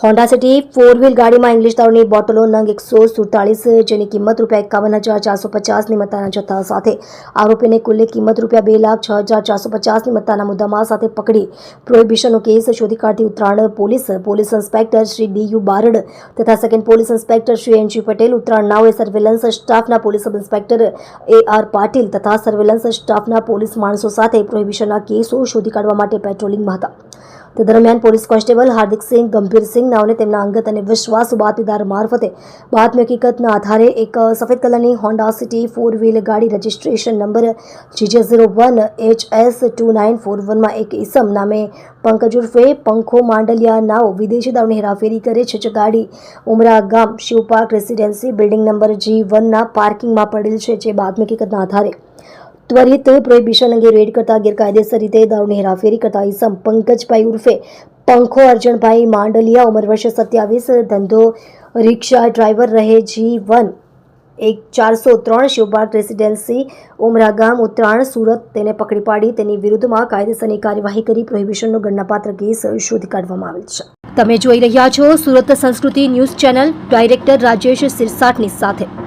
Honda City four wheel ગાડીમાં English દારૂની બોટલો નંગ એકસો સુડતાલીસ જેની કિંમત રૂપિયા એકાવન હજાર ચારસો પચાસની મત્તાના જથ્થા સાથે. આરોપીને કુલ્લે કિંમત રૂપિયા બે લાખ છ હજાર ચારસો પચાસની મત્તાના મુદ્દામાં સાથે પકડી. પ્રોહિબિશનનો કેસ શોધી કાઢતી Uttarayan police police inspector Shri D U Barad તથા second police inspector Shri N G Patel, Uttarayan નાઓએ surveillance સ્ટાફના police sub inspector A R Patil તથા સર્વેલન્સ સ્ટાફના પોલીસ માણસો સાથે પ્રોહિબિશનના કેસો શોધી કાઢવા માટે પેટ્રોલિંગમાં હતા. તે દરમિયાન પોલીસ કોન્સ્ટેબલ હાર્દિકસિંહ ગંભીરસિંહ નાઓને તેમના અંગત અને વિશ્વાસ બાતમીદાર મારફતે બાતમી હકીકતના આધારે એક સફેદ કલરની હોન્ડા સિટી ફોર વ્હીલ ગાડી registration number GJ zero one H S two nine four વનમાં એક ઈસમ નામે પંકજ ઉર્ફે પંખો માંડલિયા નાઓ વિદેશી દાવની હેરાફેરી કરે છે. જે ગાડી ઉમરા ગામ Shivpark residency building number G વનના પાર્કિંગમાં પડેલ છે, જે બાતમી હકીકતના આધારે ત્વરિત પ્રોહિબિશન અંગે રેડ કરતા ગેરકાયદેસર રીતે દારૂની હેરાફેરી કરતા ઈસમ પંકજભાઈ ઉર્ફે પંખો અર્જણભાઈ માંડલિયા ઉંમર વર્ષ સત્યાવીસ, ધંધો, રિક્ષા ડ્રાઈવર રહે જી વન એક ચારસો ત્રણ શિવપાર્ક રેસિડેન્સી ઉમરા ગામ ઉત્તરાયણ, સુરત તેને પકડી પાડી. તેની વિરુદ્ધમાં કાયદેસરની કાર્યવાહી કરી પ્રોહિબિશનનો ગણનાપાત્ર કેસ શોધી કાઢવામાં આવેલ છે. તમે જોઈ રહ્યા છો Surat Sanskriti news channel. Director Rajesh સિરસાટની સાથે.